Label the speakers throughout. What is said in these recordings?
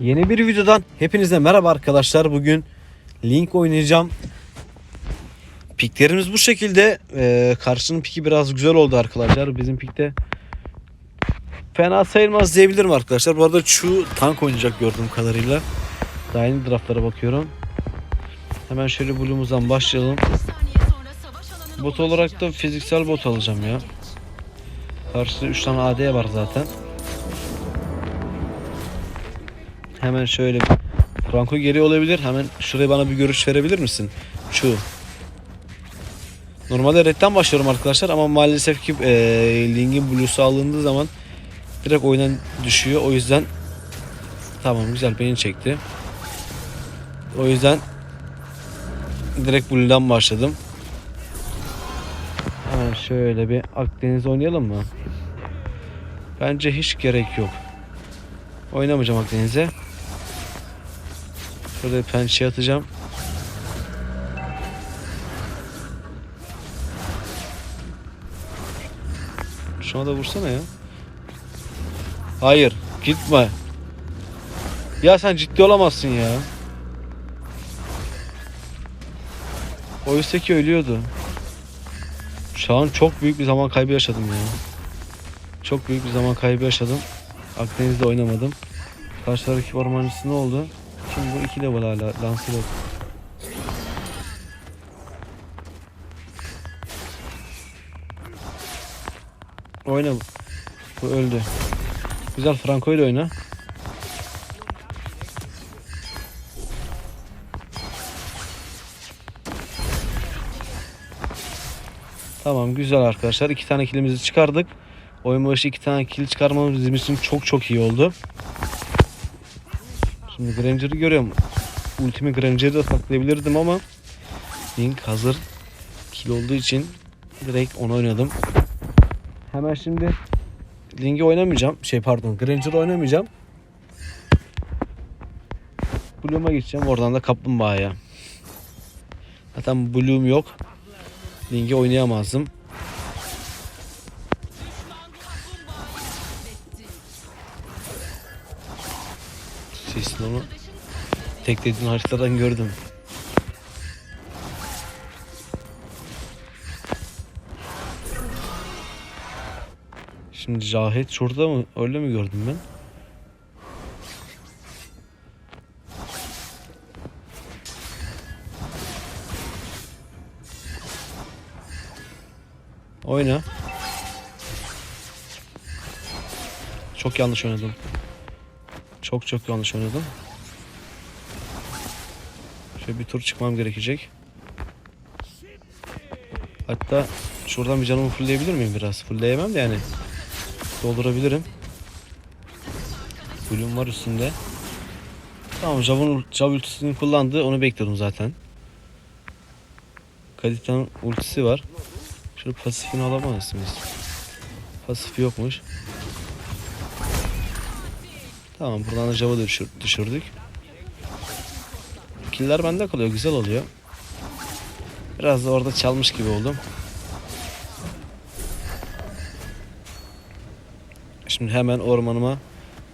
Speaker 1: Yeni bir videodan hepinize merhaba arkadaşlar. Bugün Link oynayacağım. Piklerimiz bu şekilde. Ee, karşının piki biraz güzel oldu arkadaşlar. Bizim pikte fena sayılmaz diyebilirim arkadaşlar. Bu arada şu tank oynayacak gördüğüm kadarıyla. Daha yeni draftlara bakıyorum. Hemen şöyle Blue'umuzdan başlayalım. Bot olarak da fiziksel bot alacağım ya. Karşıda 3 tane AD var zaten. Hemen şöyle Franco geri olabilir. Hemen şuraya bana bir görüş verebilir misin? Şu. Normalde redden başlıyorum arkadaşlar ama maalesef ki e, Link'in Blue'su alındığı zaman direkt oyundan düşüyor. O yüzden tamam güzel beni çekti. O yüzden direkt Blue'dan başladım. Hemen şöyle bir Akdeniz oynayalım mı? Bence hiç gerek yok. Oynamayacağım Akdeniz'e. Şöyle pençe atacağım. Şuna da vursana ya. Hayır, gitme. Ya sen ciddi olamazsın ya. Oysa ki ölüyordu. Şu an çok büyük bir zaman kaybı yaşadım ya. Çok büyük bir zaman kaybı yaşadım. Akdeniz'de oynamadım. Karşı rakip ormancısı ne oldu? Kim bu? 2 level hala. Lancelot. Oyna. bu. Bu öldü. Güzel Franco'yu da oyna. Tamam güzel arkadaşlar. iki tane kilimizi çıkardık. Oyun başı iki tane kill çıkarmamız bizim için çok çok iyi oldu. Şimdi Granger'ı görüyorum. Ultimi Granger'ı da saklayabilirdim ama Link hazır kill olduğu için direkt onu oynadım. Hemen şimdi Link'i oynamayacağım. Şey pardon Granger'ı oynamayacağım. Bloom'a geçeceğim. Oradan da Kaplumbağa'ya. Zaten Bloom yok. Link'i oynayamazdım. Sesin onu teklediğin haritadan gördüm. Şimdi Cahit şurada mı? Öyle mi gördüm ben? Oyna. Çok yanlış oynadım. Çok çok yanlış oynadım. Şöyle bir tur çıkmam gerekecek. Hatta şuradan bir canımı fullleyebilir miyim biraz? Fullleyemem de yani. Doldurabilirim. Bloom var üstünde. Tamam Jav'ın Jav ultisini kullandı. Onu bekliyordum zaten. Kadita'nın ultisi var. Şöyle pasifini alamaz mıyız? Pasifi yokmuş. Tamam buradan da Jav'a düşür, düşürdük. Killer bende kalıyor. Güzel oluyor. Biraz da orada çalmış gibi oldum. Şimdi hemen ormanıma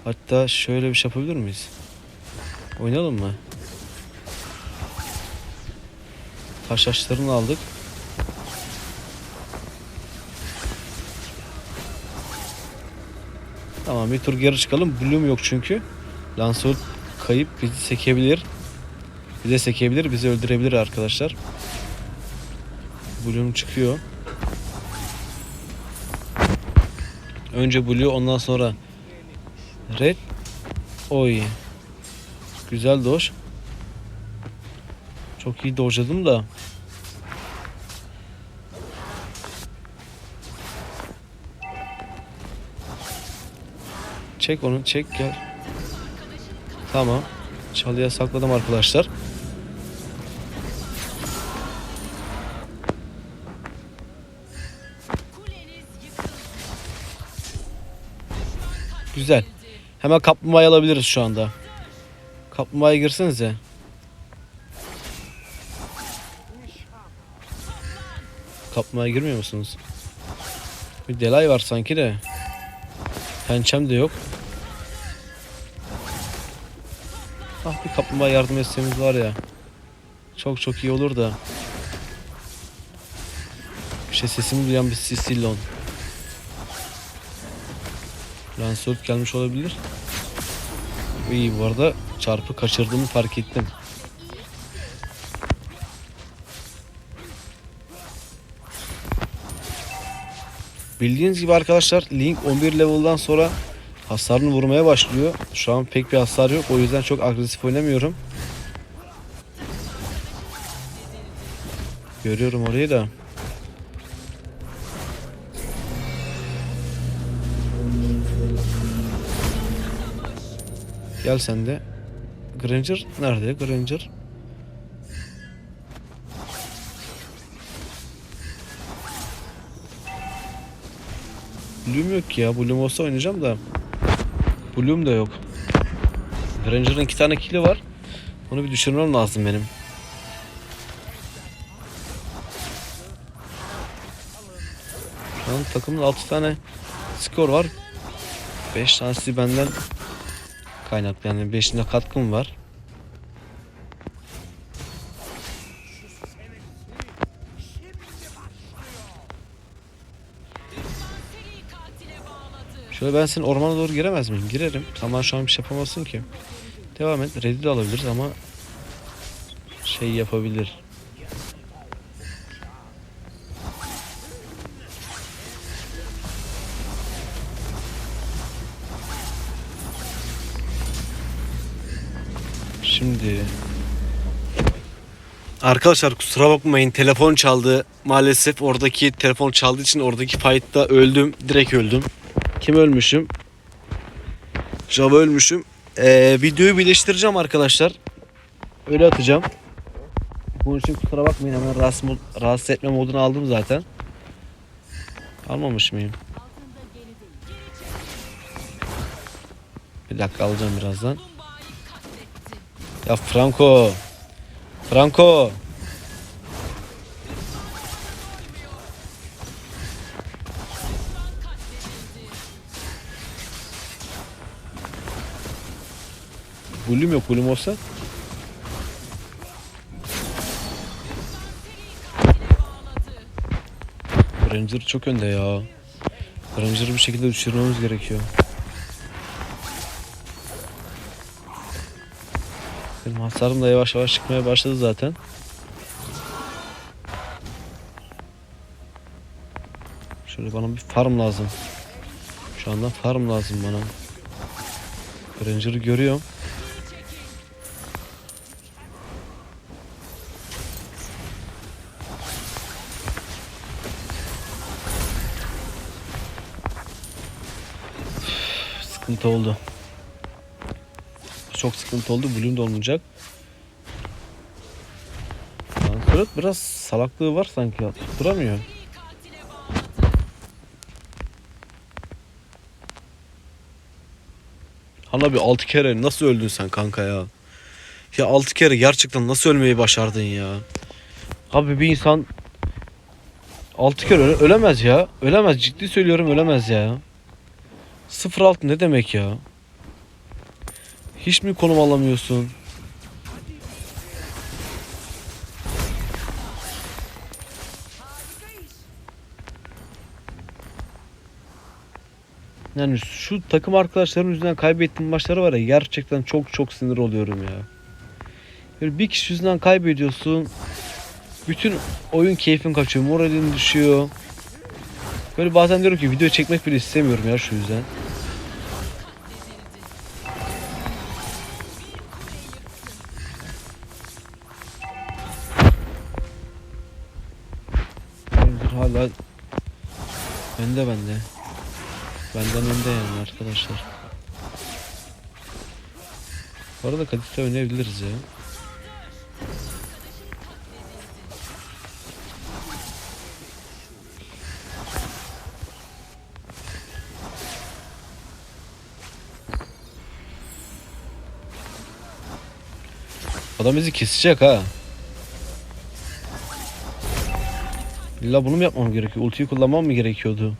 Speaker 1: hatta şöyle bir şey yapabilir miyiz? Oynayalım mı? Taş aldık. Tamam bir tur geri çıkalım. Bloom yok çünkü. Lancelot kayıp bizi sekebilir. Bize sekebilir, bizi öldürebilir arkadaşlar. Bloom çıkıyor. Önce Blue ondan sonra Red. Oy. Güzel doş. Çok iyi dojladım da. Çek onu çek gel. Tamam. Çalıya sakladım arkadaşlar. Güzel. Hemen kaplumbağayı alabiliriz şu anda. Kaplumbağaya girsenize. Kaplumbağaya girmiyor musunuz? Bir delay var sanki de. Pençem de yok. Ah bir kaplumbağa yardım etseniz var ya. Çok çok iyi olur da. Bir şey sesimi duyan bir Sicilon. Lancelot gelmiş olabilir. İyi bu arada çarpı kaçırdığımı fark ettim. Bildiğiniz gibi arkadaşlar Link 11 level'dan sonra hasarını vurmaya başlıyor. Şu an pek bir hasar yok. O yüzden çok agresif oynamıyorum. Görüyorum orayı da. Gel sen de. Granger nerede? Granger. Bloom yok ya. Bloom olsa oynayacağım da. Bloom da yok. Granger'ın iki tane kili var. Onu bir düşürmem lazım benim. Şu an takımın 6 tane skor var. 5 tanesi benden kaynaklı yani 5'inde katkım var. Şöyle ben senin ormana doğru giremez miyim? Girerim. Ama şu an bir şey yapamazsın ki. Devam et. Red'i de alabiliriz ama şey yapabilir. Şimdi Arkadaşlar kusura bakmayın telefon çaldı. Maalesef oradaki telefon çaldığı için oradaki fight'ta öldüm. Direkt öldüm. Kim ölmüşüm? Java ölmüşüm. Ee, videoyu birleştireceğim arkadaşlar. Öyle atacağım. Bunun için kusura bakmayın hemen rahatsız, rahatsız etme modunu aldım zaten. Almamış mıyım? Bir dakika alacağım birazdan. Ya Franco. Franco. Yok. Bulüm olsa. Ranger çok önde ya. Ranger'ı bir şekilde düşürmemiz gerekiyor. Benim hasarım da yavaş yavaş çıkmaya başladı zaten. Şöyle bana bir farm lazım. Şu anda farm lazım bana. Ranger'ı görüyorum. Sıkıntı oldu. Çok sıkıntı oldu. Bloom da olmayacak. Lancelot biraz salaklığı var sanki. Duramıyor. Hala bir 6 kere nasıl öldün sen kanka ya? Ya 6 kere gerçekten nasıl ölmeyi başardın ya? Abi bir insan 6 kere öle- ölemez ya. Ölemez ciddi söylüyorum ölemez ya. 0-6 ne demek ya? Hiç mi konum alamıyorsun? Yani şu takım arkadaşlarım yüzünden kaybettiğim maçları var ya gerçekten çok çok sinir oluyorum ya. Böyle bir kişi yüzünden kaybediyorsun. Bütün oyun keyfin kaçıyor, moralin düşüyor. Böyle bazen diyorum ki video çekmek bile istemiyorum ya şu yüzden. Hala önde bende. Benden önde yani arkadaşlar. Bu arada Kadif'te oynayabiliriz ya. Adam bizi kesecek ha. İlla bunu mu yapmam gerekiyor? Ultiyi kullanmam mı gerekiyordu?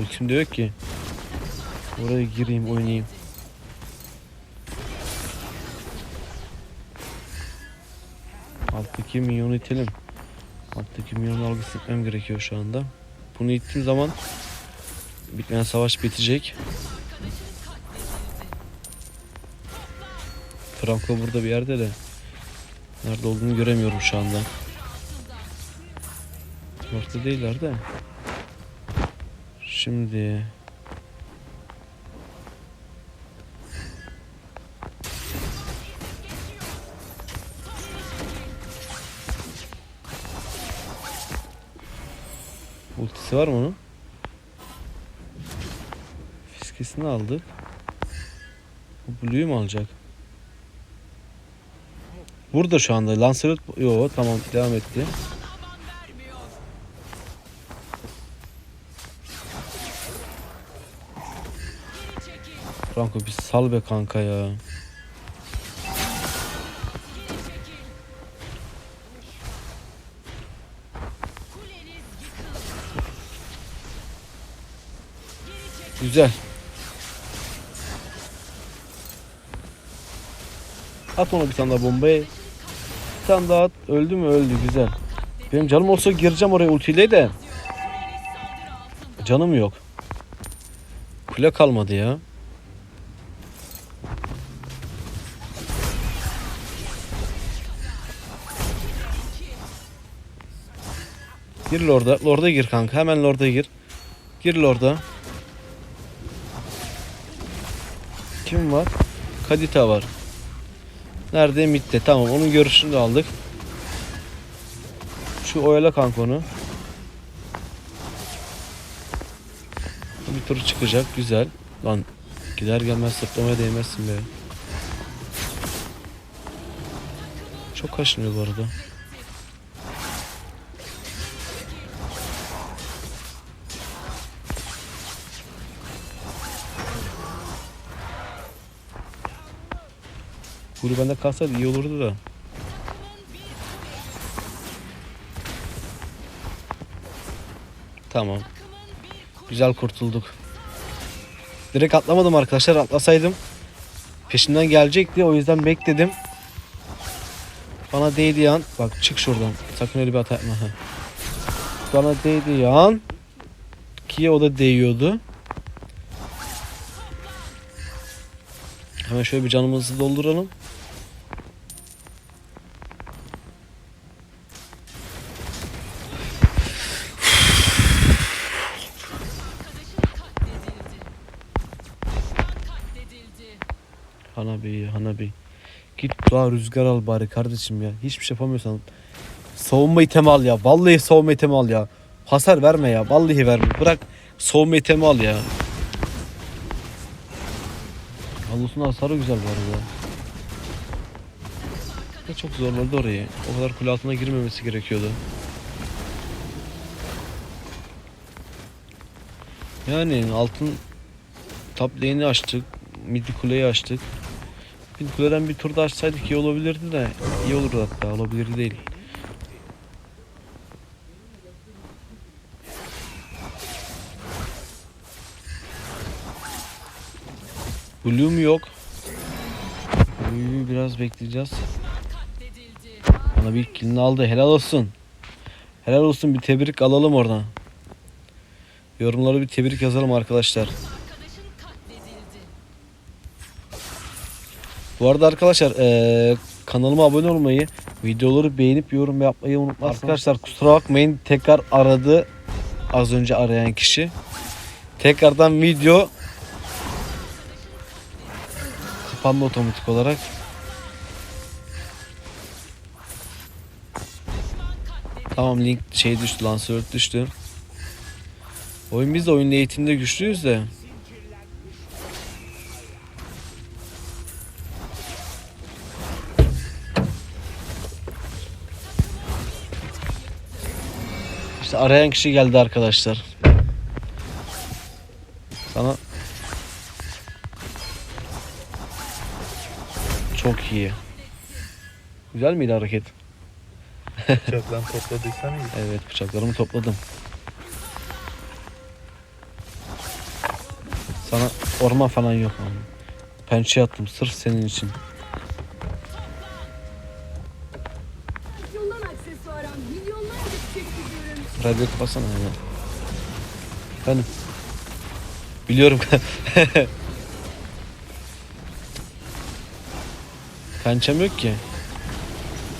Speaker 1: Ultim de yok ki. Oraya gireyim oynayayım. Alttaki minyonu itelim. Alttaki minyonu algısı etmem gerekiyor şu anda. Bunu ittiğim zaman bitmeyen savaş bitecek. Franco burada bir yerde de nerede olduğunu göremiyorum şu anda. Ortada değiller de. Şimdi Ultisi var mı onun? Fiskesini aldık. Bu Blue'yu mu alacak? Burada şu anda. Lancelot... Yo tamam devam etti. Franco bir sal be kanka ya. Güzel. At ona bir tane daha bombayı. Bir tane daha at. Öldü mü? Öldü. Güzel. Benim canım olsa gireceğim oraya ultiyle de. Canım yok. Kule kalmadı ya. Gir Lord'a. Lord'a gir kanka. Hemen Lord'a gir. Gir Lord'a. Kim var? Kadita var. Nerede? Mid'de. Tamam onun görüşünü de aldık. Şu oyala kanka onu. Bir tur çıkacak. Güzel. Lan gider gelmez sırtlamaya değmezsin be. Çok kaşınıyor bu arada. Kuru bende kalsaydı iyi olurdu da. Tamam. Güzel kurtulduk. Direkt atlamadım arkadaşlar. Atlasaydım peşinden gelecekti. O yüzden bekledim. Bana değdiği an bak çık şuradan. Sakın öyle bir hata yapma. Bana değdiği an ki o da değiyordu. Hemen şöyle bir canımızı dolduralım. Hanabi, Hanabi. Git daha rüzgar al bari kardeşim ya. Hiçbir şey yapamıyorsan. Savunma itemi al ya. Vallahi savunma itemi al ya. Hasar verme ya. Vallahi verme. Bırak savunma itemi al ya. Halusun hasarı güzel bu arada. Ya çok zorladı orayı. O kadar kule altına girmemesi gerekiyordu. Yani altın top açtık. Mid kuleyi açtık. Mid kuleden bir tur da açsaydık iyi olabilirdi de. iyi olurdu hatta olabilir değil. Bloom yok. Blue'yu biraz bekleyeceğiz. Bana bir killini aldı. Helal olsun. Helal olsun bir tebrik alalım oradan. Yorumlara bir tebrik yazalım arkadaşlar. Bu arada arkadaşlar eee, kanalıma abone olmayı, videoları beğenip yorum yapmayı unutmazsanız. Arkadaşlar kusura bakmayın tekrar aradı az önce arayan kişi. Tekrardan video kapandı otomatik olarak. Tamam link şey düştü, lansör düştü. Oyun biz de oyun eğitimde güçlüyüz de. Arayan kişi geldi arkadaşlar. Sana çok iyi. Güzel miydi hareket?
Speaker 2: Bıçaktan topladıysan iyi.
Speaker 1: Evet bıçaklarımı topladım. Sana orman falan yok. Pençe attım sırf senin için. Radyo kapatsana ya. Efendim. Biliyorum. Pençem yok ki.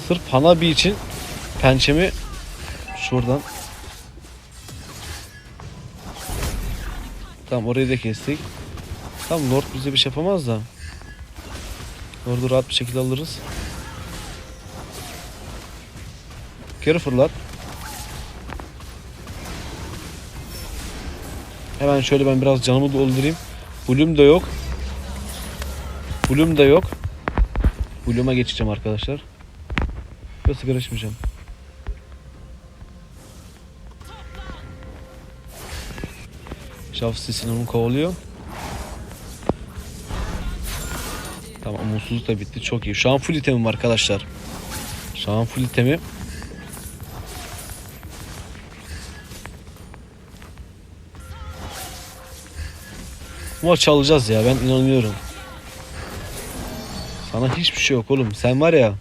Speaker 1: Sırf Hanabi için pençemi şuradan. Tamam orayı da kestik. Tamam Lord bize bir şey yapamaz da. Lord'u rahat bir şekilde alırız. Geri fırlat. Hemen şöyle ben biraz canımı doldurayım. Bloom da yok. Bloom da yok. Bloom'a geçeceğim arkadaşlar. Ve sigara içmeyeceğim. Şaf sesini onu kovalıyor. Tamam umutsuzluk da bitti. Çok iyi. Şu an full itemim arkadaşlar. Şu an full itemi. Bu maçı alacağız ya ben inanıyorum. Sana hiçbir şey yok oğlum. Sen var ya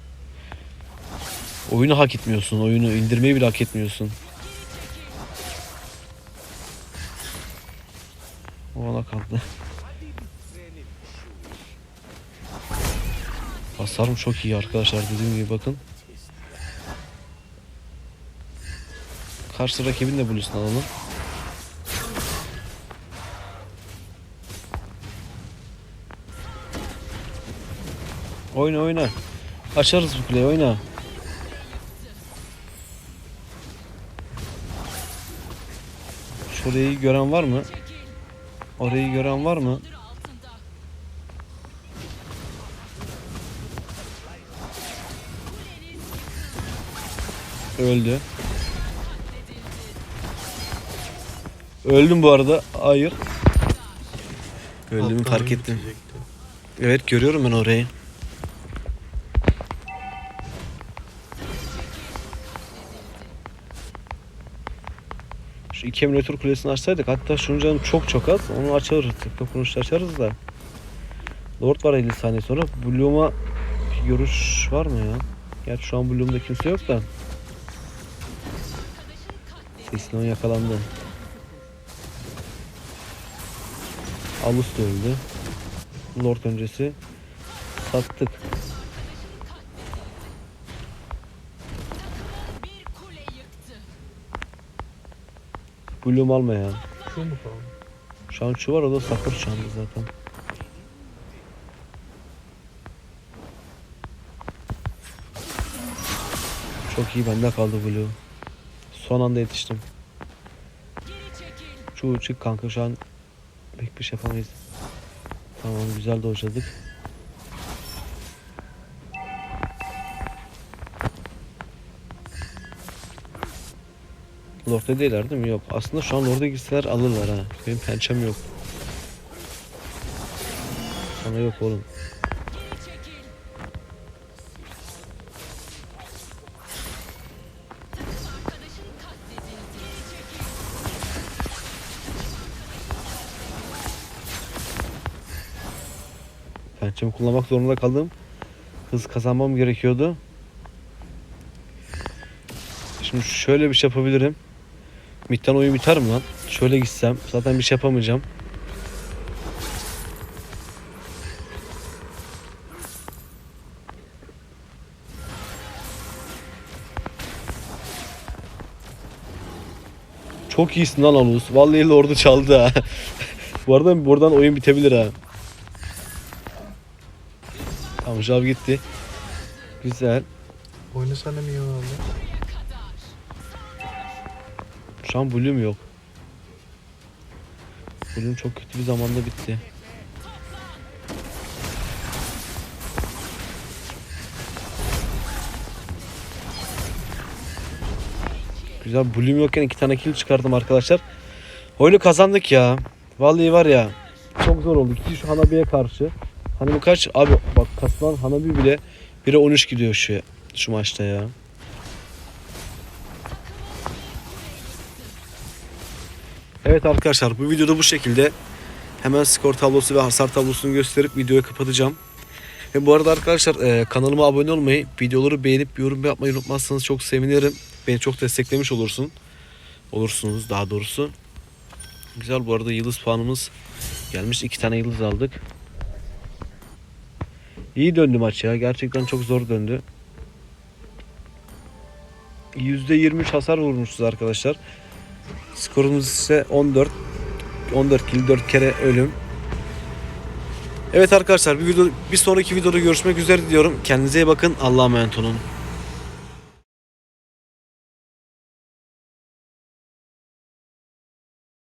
Speaker 1: oyunu hak etmiyorsun. Oyunu indirmeyi bile hak etmiyorsun. Ona kaldı. Hasarım çok iyi arkadaşlar dediğim gibi bakın. Karşı rakibin de bluesunu alalım. Oyna oyna. Açarız bu kuleyi oyna. Şurayı gören var mı? Orayı gören var mı? Öldü. Öldüm bu arada. Hayır. Öldüğümü fark ettim. Evet görüyorum ben orayı. Şu iki emülatör kulesini açsaydık hatta şunun canı çok çok az onu açarız. Dokunuşta açarız da. Lord var 50 saniye sonra. Bloom'a bir görüş var mı ya? Gerçi şu an Bloom'da kimse yok da. Sesine yakalandı. Alus da öldü. Lord öncesi. Sattık. Bloom alma ya.
Speaker 3: Şu mu kaldı?
Speaker 1: Şu an şu var o da sakır şu anda zaten. Çok iyi bende kaldı Blue. Son anda yetiştim. Şu çık kanka şu an pek bir şey yapamayız. Tamam güzel dojladık. Lord'da değiller değil mi? Yok. Aslında şu an Lord'a girseler alırlar ha. Benim pençem yok. Sana yok oğlum. Pençemi kullanmak zorunda kaldım. Hız kazanmam gerekiyordu. Şimdi şöyle bir şey yapabilirim. Mid'den oyun biter mi lan? Şöyle gitsem. Zaten bir şey yapamayacağım. Çok iyisin lan Alus. Vallahi orada çaldı ha. Bu arada buradan oyun bitebilir ha. Tamam Jav gitti. Güzel.
Speaker 3: Oynasana mı abi?
Speaker 1: Şu an Bloom yok. Bloom çok kötü bir zamanda bitti. Güzel Bloom yokken iki tane kill çıkardım arkadaşlar. Oyunu kazandık ya. Vallahi var ya. Çok zor oldu. Ki şu Hanabi'ye karşı. Bu kaç? Abi bak kasılan Hanabi bile 1'e 13 gidiyor şu şu maçta ya. Evet arkadaşlar bu videoda bu şekilde. Hemen skor tablosu ve hasar tablosunu gösterip videoyu kapatacağım. Ve bu arada arkadaşlar e, kanalıma abone olmayı, videoları beğenip yorum yapmayı unutmazsanız çok sevinirim. Beni çok desteklemiş olursun. Olursunuz daha doğrusu. Güzel bu arada yıldız puanımız gelmiş. iki tane yıldız aldık. İyi döndü maç ya. Gerçekten çok zor döndü. %23 hasar vurmuşuz arkadaşlar. Skorumuz ise 14. 14 kill 4 kere ölüm. Evet arkadaşlar bir video bir sonraki videoda görüşmek üzere diyorum. Kendinize iyi bakın. Allah'a emanet olun.